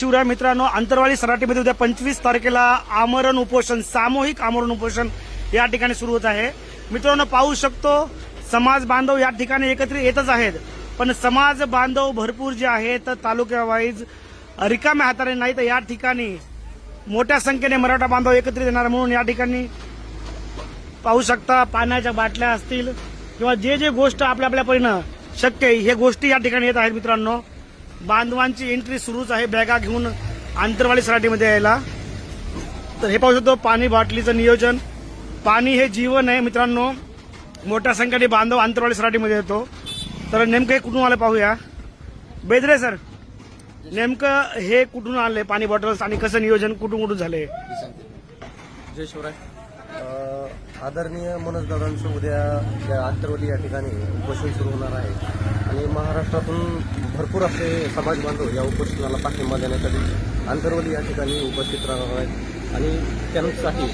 शिवराय मित्रांनो आंतरवाली सराटीमध्ये उद्या पंचवीस तारखेला आमरण उपोषण सामूहिक आमरण उपोषण या ठिकाणी सुरू होत आहे. मित्रांनो पाहू शकतो समाज बांधव या ठिकाणी एकत्रित येतच आहेत. पण समाज बांधव भरपूर जे आहेत तालुक्या वाईज रिकाम्या हाताने नाही तर या ठिकाणी मोठ्या संख्येने मराठा बांधव एकत्रित येणार म्हणून या ठिकाणी पाहू शकता पाण्याच्या बाटल्या असतील किंवा जे जे गोष्ट आपल्या आपल्या परीनं शक्य आहे हे गोष्टी या ठिकाणी येत आहेत मित्रांनो. बांधवांची एंट्री सुरूच आहे. बॅगा घेऊन आंतरवाडी सराटीमध्ये यायला. तर हे पाहू शकतो पाणी बाटलीचं नियोजन. पाणी हे जीवन आहे मित्रांनो. मोठ्या संख्येने बांधव आंतरवाडी सराटीमध्ये येतो. तर नेमकं हे कुठून आलं पाहूया. बेदरे सर नेमकं हे कुठून आले पाणी बॉटल्स आणि कसं नियोजन कुठून कुठून झाले? जय शिवराय. आदरणीय मनोज दादांचं उद्या या आंतरवली या ठिकाणी उपोषण सुरू होणार आहे. आणि महाराष्ट्रातून भरपूर असे समाज बांधव या उपोषणाला पाठिंबा देण्यासाठी आंतरवली या ठिकाणी उपस्थित राहणार आहेत. आणि त्यांसाठी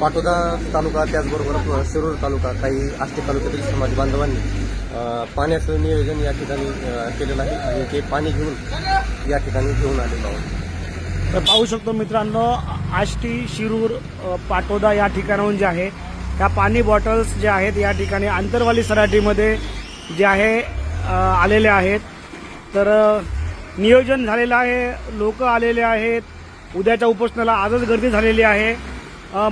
पाटोदा तालुका त्याचबरोबर शिरूर तालुका काही आष्टी तालुक्यातील समाज बांधवांनी पाण्याचं नियोजन या ठिकाणी केलेलं आहे आणि ते पाणी घेऊन या ठिकाणी घेऊन आलेलो आहोत. तर पाहू शकतो मित्रांनो आष्टी शिरूर पाटोदा या ठिकाणाहून जे आहे त्या पाणी बॉटल्स ज्या आहेत या ठिकाणी आंतरवाली सराटीमध्ये जे आहे आलेले आहेत. तर नियोजन झालेलं आहे. लोक आलेले आहेत. उद्याच्या उपोषणाला आजच गर्दी झालेली आहे.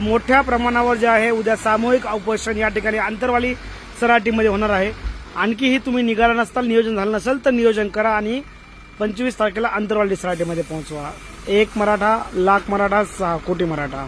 मोठ्या प्रमाणावर जे आहे उद्या सामूहिक उपोषण या ठिकाणी आंतरवाली सराटीमध्ये होणार आहे. आणखीही तुम्ही निघाला नसताल नियोजन झालं नसेल तर नियोजन करा आणि पंचवीस तारखेला आंतरवाली सराटीमध्ये पोहोचवा. एक मराठा लाख मराठा सहा कोटी मराठा.